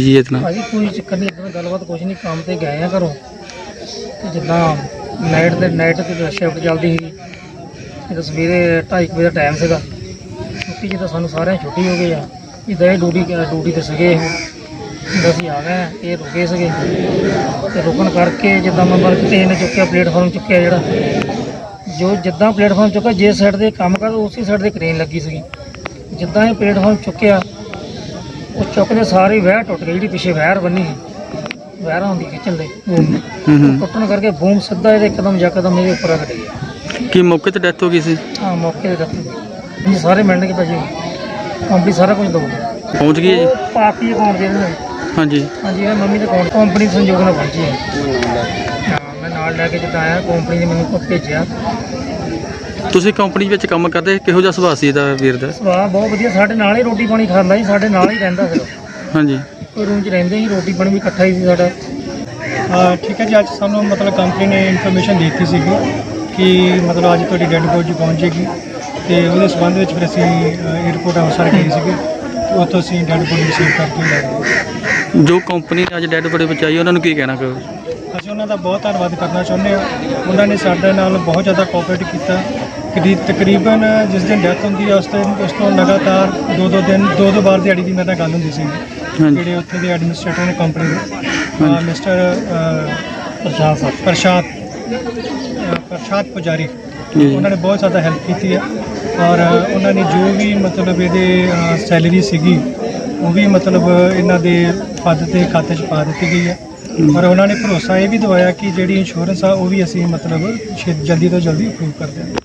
ਜੀ ਇਤਨਾ। ਭਾਜੀ, ਕੋਈ ਚੱਕਰ ਨਹੀਂ, ਇਦਾਂ ਗੱਲਬਾਤ ਕੁਝ ਨਹੀਂ, ਕੰਮ ਤੇ ਗਏ ਆ ਘਰੋਂ। ਤੇ ਜਿੱਦਾਂ ਨਾਈਟ ਦੇ ਨਾਈਟ ਤੇ ਸ਼ਿਫਟ ਚੱਲਦੀ ਸੀ ਜਦੋਂ ਸਵੇਰੇ 2:30 ਵਜੇ ਦਾ ਟਾਈਮ ਸੀਗਾ। ਛੁੱਟੀ ਜਿੱਦਾਂ ਸਾਨੂੰ ਸਾਰਿਆਂ ਨੂੰ ਛੁੱਟੀ ਹੋ ਗਈ ਆ। ਜਿੱਦਾਂ ਇਹ ਡਿਊਟੀ ਡਿਊਟੀ ਤੇ ਸੀਗੇ ਇਹ। ਜਦੋਂ ਅਸੀਂ ਆ ਗਏ ਇਹ ਰੁਕੇ ਸੀਗੇ। ਤੇ ਰੁਕਣ ਕਰਕੇ ਜਿੱਦਾਂ ਮੰਬਰ ਕਿਤੇ ਨੇ ਚੁੱਕਿਆ ਪਲੇਟਫਾਰਮ ਚੁੱਕਿਆ ਜਿਹੜਾ। ਜੋ ਜਿੱਦਾਂ ਪਲੇਟਫਾਰਮ ਚੁੱਕਿਆ ਜੇ ਸਾਈਡ ਤੇ ਕੰਮ ਕਰਦਾ ਉਸੇ ਸਾਈਡ ਤੇ ਕ੍ਰੇਨ ਲੱਗੀ ਸੀਗੀ। ਜਿੱਦਾਂ ਇਹ ਪਲੇਟਫਾਰਮ ਚੁੱਕਿਆ ਉਹ ਚੁੱਕਦੇ ਸਾਰੇ ਵਹਿਰ ਟੁੱਟ ਗਈ ਜਿਹੜੀ ਪਿੱਛੇ ਵਹਿਰ ਬੰਨੀ ਸੀ। ਵਹਿਰ ਹੁੰਦੀ ਖਿੱਚਣ ਦੇ ਬੂਮ ਦੀ। ਹੂੰ ਹੂੰ। ਟੁੱਟਣ ਕਰਕੇ ਬੂਮ ਸਿੱਧਾ ਇਹਦੇ ਇੱਕਦਮ ਯਕਦਮ ਇਹਦੇ ਉੱਪਰ ਆ ਗਈ ਕੀ ਮੌਕੇ ਤੇ ਡੈਥ ਹੋ ਗਈ ਸੀ? ਹਾਂ ਮੌਕੇ ਤੇ ਰੱਖੀ ਜੀ ਸਾਰੇ ਮਿਲਣਗੇ ਭਾਜੀ। ਕੰਪਨੀ ਸਾਰਾ ਕੁਝ ਦਊਗੀ ਪਹੁੰਚ ਗਈ ਹੈ ਜੀ? ਪਾਰਟੀ ਅਕਾਊਂਟ ਦੇ ਦੇਣਗੇ ਹਾਂਜੀ। ਹਾਂਜੀ ਇਹ ਮੰਮੀ ਦੇ ਅਕਾਊਂਟ ਕੰਪਨੀ ਸੰਯੋਗ ਨਾਲ ਪਹੁੰਚੀ ਹੈ। ਹਾਂ ਮੈਂ ਨਾਲ ਲੈ ਕੇ ਜਿੱਦਾਂ ਆਇਆ ਕੰਪਨੀ ਨੇ ਮੈਨੂੰ ਭੇਜਿਆ। ਤੁਸੀਂ ਕੰਪਨੀ ਵਿੱਚ ਕੰਮ ਕਰਦੇ ਕਿਹੋ ਜਿਹਾ ਸੁਭਾਅ ਸੀ ਇਹਦਾ ਵੀਰ ਦਾ? ਸੁਭਾਅ ਬਹੁਤ ਵਧੀਆ ਸਾਡੇ ਨਾਲ ਹੀ ਰੋਟੀ ਪਾਣੀ ਖਾਂਦਾ ਸੀ ਸਾਡੇ ਨਾਲ ਹੀ ਰਹਿੰਦਾ ਸੀ। ਹਾਂਜੀ। ਰੂਮ 'ਚ ਰਹਿੰਦੇ ਸੀ ਰੋਟੀ ਪਾਣੀ ਵੀ ਇਕੱਠਾ ਹੀ ਸੀ ਸਾਡਾ। ਹਾਂ ਠੀਕ ਹੈ ਜੀ ਅੱਜ ਸਾਨੂੰ ਮਤਲਬ ਕੰਪਨੀ ਨੇ ਇਨਫੋਰਮੇਸ਼ਨ ਦਿੱਤੀ ਸੀਗੀ ਕਿ ਮਤਲਬ ਅੱਜ ਤੁਹਾਡੀ ਡੈਡ ਬੋਡੀ ਪਹੁੰਚ ਜਾਏਗੀ ਤੇ ਉਹਦੇ ਸੰਬੰਧ ਵਿੱਚ ਫਿਰ ਅਸੀਂ 에어ਪੋਰਟ ਅੰਮ੍ਰਿਤਸਰ ਗਏ ਸੀਗੇ ਤੇ ਉੱਥੋਂ ਅਸੀਂ ਡੈਡ ਬੋਡੀ ਰਿਸੀਵ ਕਰਕੇ ਲੈ ਗਏ। ਜੋ ਕੰਪਨੀ ਨੇ ਅੱਜ ਡੈਡ ਬੋਡੀ ਬਚਾਈ ਉਹਨਾਂ ਨੂੰ ਕੀ ਕਹਿਣਾ ਕਹੋ ਅਸੀਂ ਉਹਨਾਂ ਦਾ ਬਹੁਤ ਧੰਨਵਾਦ ਕਰਨਾ ਚਾਹੁੰਦੇ ਹਾਂ। ਉਹਨਾਂ ਨੇ ਸਾਡੇ ਨਾਲ ਬਹੁਤ ਜ਼ਿਆਦਾ ਕੋਆਪਰੇਟ ਕੀਤਾ। ਕਰੀ ਤਕਰੀਬਨ ਜਿਸ ਦਿਨ ਡੈਥ ਹੁੰਦੀ ਹੈ ਉਸ ਤੋਂ ਉਸ ਤੋਂ ਲਗਾਤਾਰ ਦੋ ਦੋ ਦਿਨ ਦੋ ਦੋ ਵਾਰ ਦਿਹਾੜੀ ਦੀ ਮੇਰੇ ਨਾਲ ਗੱਲ ਹੁੰਦੀ ਸੀ। ਜਿਹੜੇ ਉੱਥੇ ਦੇ ਐਡਮਿਨਿਸਟ੍ਰੇਟਰ ਨੇ ਕੰਪਨੀ ਦੇ। ਮਿਸਟਰ ਪ੍ਰਸ਼ਾਦ ਸਾਹਿਬ ਪ੍ਰਸ਼ਾਦ ਪ੍ਰਸ਼ਾਦ ਪੁਜਾਰੀ। ਜੀ। ਉਹਨਾਂ ਨੇ ਬਹੁਤ ਜ਼ਿਆਦਾ ਹੈਲਪ ਕੀਤੀ ਹੈ ਔਰ ਉਹਨਾਂ ਨੇ ਜੋ ਵੀ ਮਤਲਬ ਇਹਦੇ ਸੈਲਰੀ ਸੀਗੀ ਉਹ ਵੀ ਮਤਲਬ ਇਹਨਾਂ ਦੇ ਫਾਦਰ ਦੇ ਖਾਤੇ 'ਚ ਪਾ ਦਿੱਤੀ ਗਈ ਹੈ। ਔਰ ਉਹਨਾਂ ਨੇ ਭਰੋਸਾ ਇਹ ਵੀ ਦਵਾਇਆ ਕਿ ਜਿਹੜੀ ਇੰਸ਼ੋਰੈਂਸ ਆ ਉਹ ਵੀ ਅਸੀਂ ਮਤਲਬ ਜਲਦੀ ਤੋਂ ਜਲਦੀ ਅਪਰੂਵ ਕਰ ਦਿਆਂਗੇ।